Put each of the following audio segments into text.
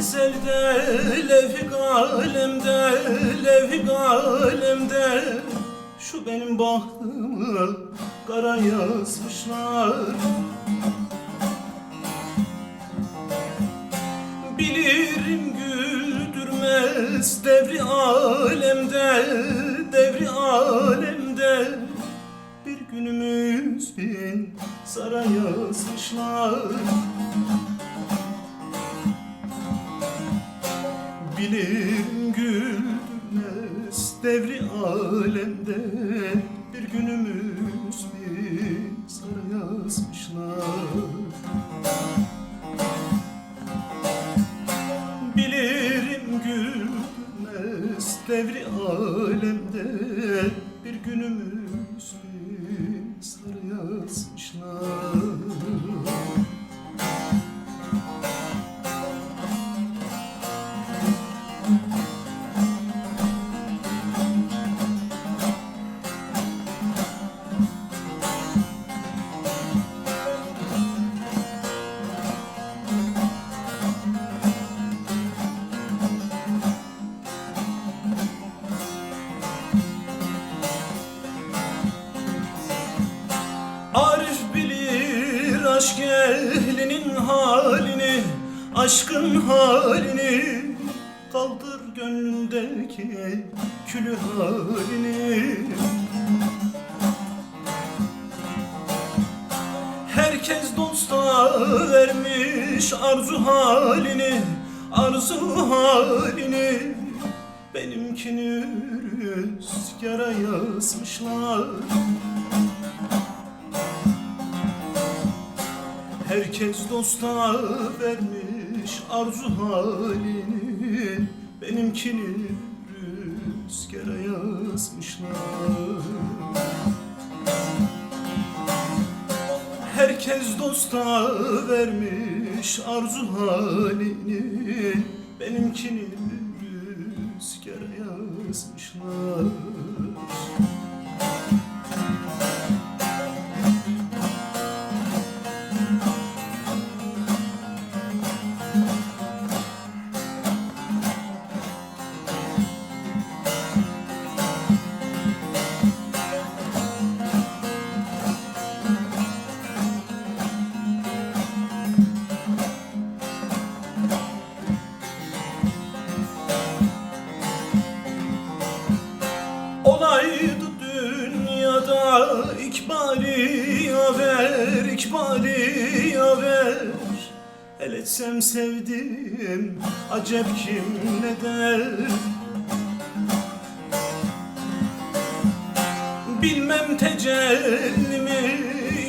alemde, levh-i alemde, levh-i alemde Şu benim bahtımı kara yazmışlar. Bilirim güldürmez devri alemde, devri alemde. Bir günümüz bin sara yazmışlar Bilirim güldürmez devri alemde Bir günümüz bin sara yazmışlar. Bilirim gülmez devri alemde Bir günümüz bir ehlinin halini Aşkın halini Kaldır gönlündeki külü halini. Herkes dosta vermiş arzu halini Arzu halini. Benimkini rüzgara yazmışlar Herkes dosta vermiş arzu halini Benimkini rüzgara yazmışlar. Herkes dosta vermiş arzu halini Benimkini rüzgara yazmışlar Olaydı dünyada ikbali yaver, ikbali yaver El etsem sevdim, acep kim ne der? Bilmem tecelli mi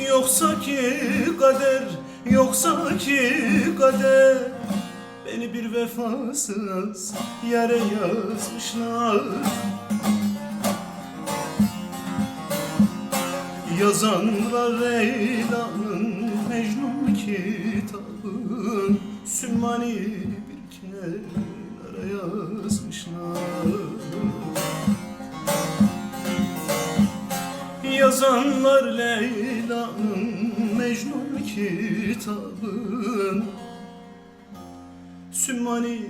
yoksa ki kader Yoksa ki kader. Beni bir vefasız yere yazmışlar Yazanlar Leyla'nın Mecnun kitabı Sümmani bir kenara yazmışlar. Yazanlar Leyla'nın Mecnun kitabın. Sümmani